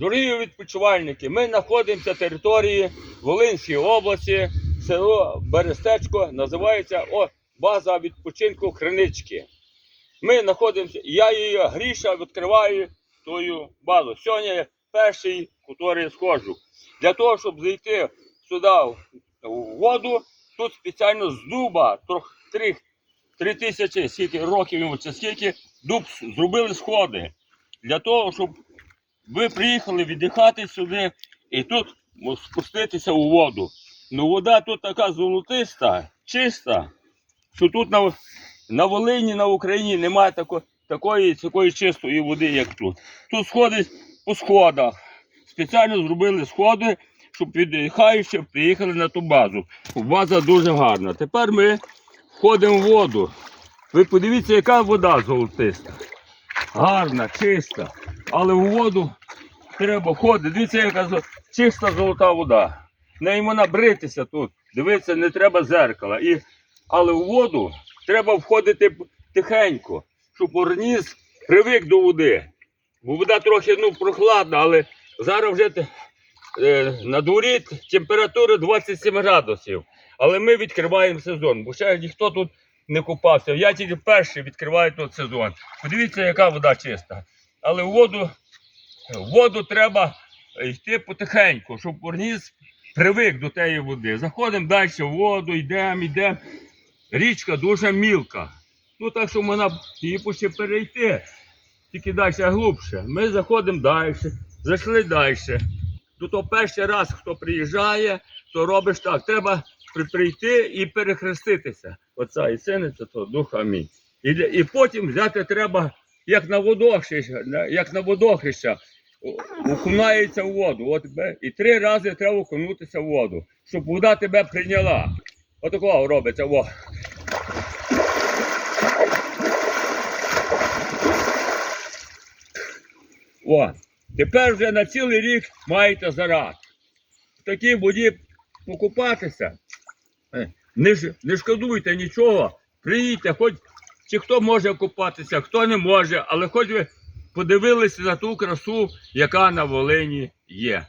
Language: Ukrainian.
Дорогі відпочивальники, ми знаходимося на території Волинської області, село Берестечко, називається о, база відпочинку Кринички. Ми знаходимося, я її гріша відкриваю тою базу. Сьогодні я перший, який сходжу. Для того, щоб зайти сюди в- воду, тут спеціально з дуба три, три тисячі скільки років чи скільки дуб зробили сходи. Для того, щоб ви приїхали віддихати сюди і тут спуститися у воду. Ну вода тут така золотиста, чиста, що тут на, на Волині, на Україні немає тако, такої, такої чистої води, як тут. Тут сходить по сходах. Спеціально зробили сходи, щоб віддихаючі приїхали на ту базу. База дуже гарна. Тепер ми входимо в воду. Ви подивіться, яка вода золотиста. Гарна, чиста. Але в воду треба ходити. Дивіться, яка чиста золота вода. Не можна бритися тут. Дивіться, не треба зеркала. І, але в воду треба входити тихенько, щоб організм привик до води. Бо вода трохи ну, прохладна, але зараз вже е, на дворі температура 27 градусів. Але ми відкриваємо сезон, бо ще ніхто тут не купався. Я тільки перший відкриваю тут сезон. Подивіться, яка вода чиста. Але в воду, воду треба йти потихеньку, щоб організм привик до тієї води. Заходимо далі в воду, йдемо, йдемо. Річка дуже мілка. Ну так що можна її ще перейти, тільки далі глибше. Ми заходимо далі, зайшли далі. Ну то перший раз, хто приїжджає, то робиш так. Треба прийти і перехреститися. Отця і синиця, то духа мій. І, і потім взяти треба, як на водохреща, як на водохреща, о- окунається в воду. От, і три рази треба окунутися в воду, щоб вода тебе прийняла. Отакого робиться. Во. О, тепер вже на цілий рік маєте зарад. В такій воді покупатися. Е, Не, не шкодуйте нічого. Приїдьте, хоч чи хто може купатися, хто не може, але хоч ви подивилися на ту красу, яка на Волині є.